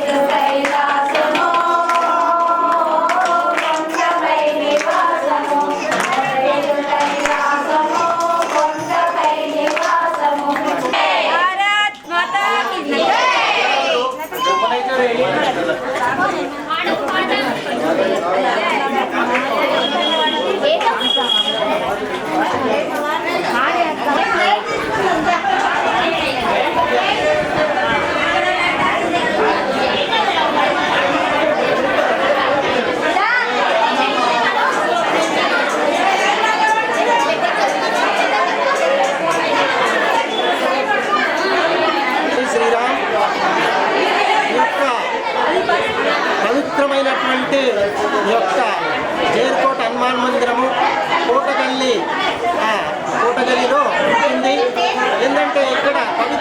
the face.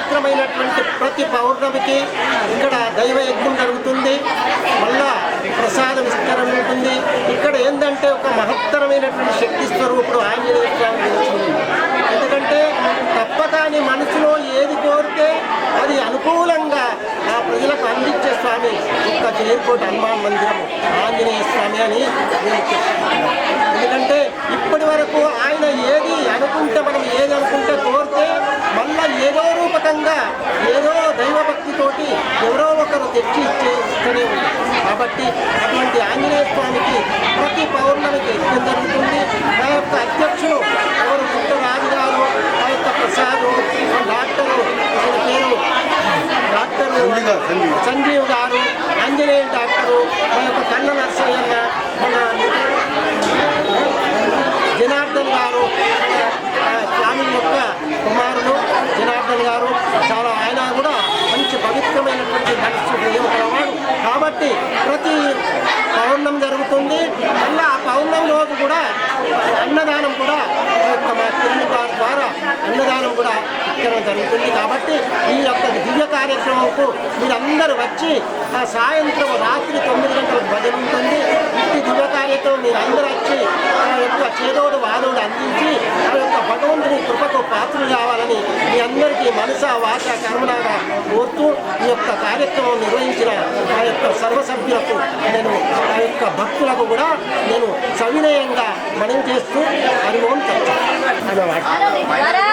పవిత్రమైనటువంటి ప్రతి పౌర్ణమికి ఇక్కడ దైవ యజ్ఞం జరుగుతుంది. మళ్ళా ప్రసాద విస్తరణ ఉంటుంది. ఇక్కడ ఏంటంటే ఒక మహత్తరమైనటువంటి శక్తి స్వరూపుడు ఆంజనేయ స్వామి ఎందుకంటే తప్పకాని మనసులో ఏది కోరితే అది అనుకూలంగా ఆ ప్రజలకు అందించే స్వామి ఒక్క చేరుకోటి హనుమాన్ మందిరం ఆంజనేయ స్వామి అని నేను ఎందుకంటే ఇప్పటి వరకు ఆయన ఏది అనుకుంటే మనం ఏది అనుకుంటే కోరితే మళ్ళా ఏదో రూపకంగా ఏదో దైవభక్తితోటి ఎవరో ఒకరు తెచ్చి ఇచ్చేస్తూనే ఉంది. కాబట్టి అటువంటి ఆంజనేయ స్వామికి ప్రతి పౌర్ణమికి యజ్ఞం జరుగుతుంది ఆ యొక్క అధ్యక్షులు ఎవరు పుట్టరాజు గారు ఆ యొక్క ప్రసాద్ ఆ డాక్టరు ఆయన పేరు డాక్టర్ సంజీవ్ గారు ఆంజనేయ డాక్టరు మా యొక్క కన్న నర్సయ్య మన జనార్దన్ గారు ఆ, స్వామి యొక్క కుమారుడు జనార్దన్ గారు చాలా ఆయన కూడా మంచి పవిత్రమైనటువంటి మనస్సు కాబట్టి ప్రతి పౌర్ణం జరుగుతుంది. మళ్ళీ ఆ పౌర్ణం రోజు కూడా అన్నదానం కూడా యొక్క మా తిరుమల గారి ద్వారా అన్నదానం కూడా ఇక్కడ జరుగుతుంది. కాబట్టి ఈ యొక్క దివ్య కార్యక్రమంకు మీరందరూ వచ్చి ఆ సాయంత్రం రాత్రి తొమ్మిది గంటలకు భజన ఉంటుంది. ఇంటి దివ్య కార్యక్రమం మీరందరూ వచ్చి ఆ యొక్క చేదోడు వాదోడు అందించి ఆ యొక్క భగవంతుని కృపకు పాత్రలు కావాలని మీ అందరికీ మనస వాచ కర్మలాగా కోరుతూ ఈ యొక్క కార్యక్రమం నిర్వహించిన ఆ యొక్క సర్వ సభ్యులకు నేను ఆ యొక్క భక్తులకు కూడా నేను సవినయంగా మనం చేస్తూ హరిమోహన్ అన్నమాట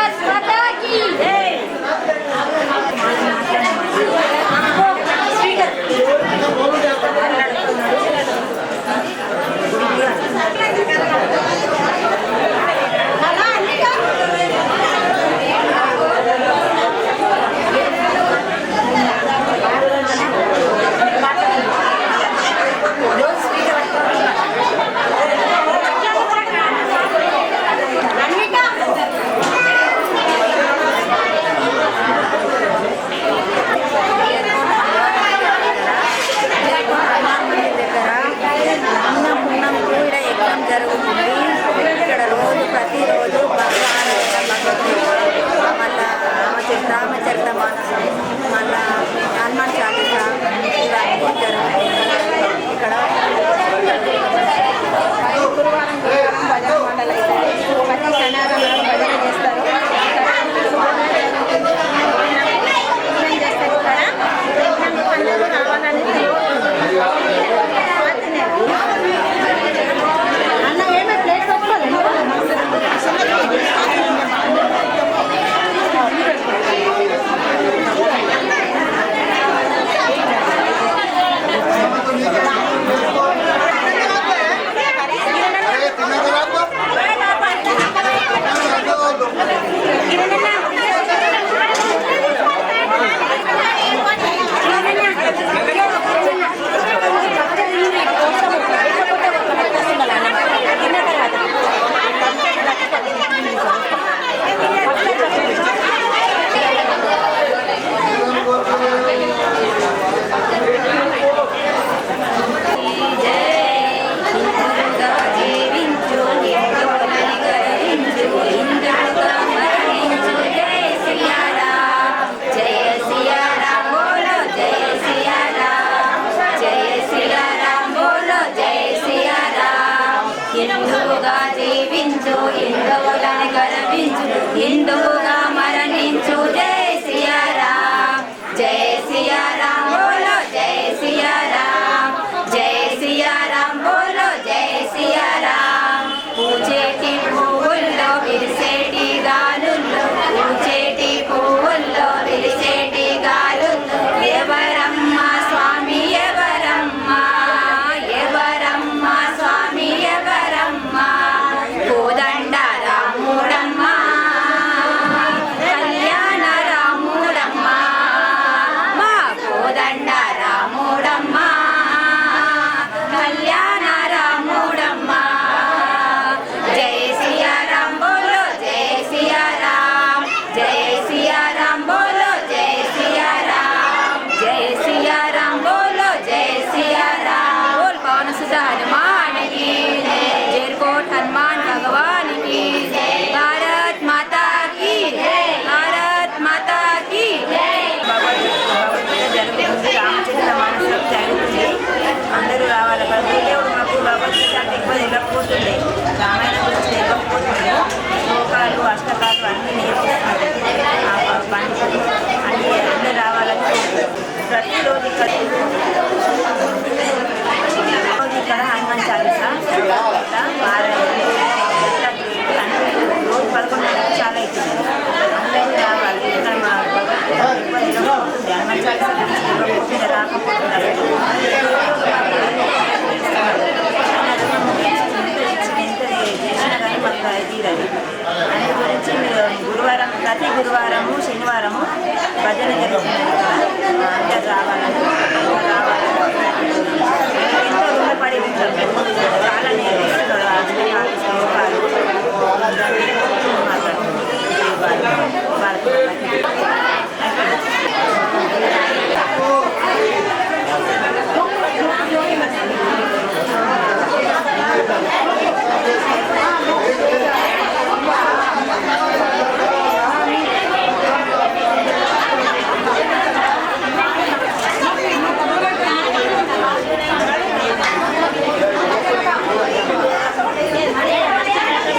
హిందువుగా జీవించు హిందువులని గర్వించు హిందువుగా ఆదివారము శనివారము భజన జరుగుతుంది.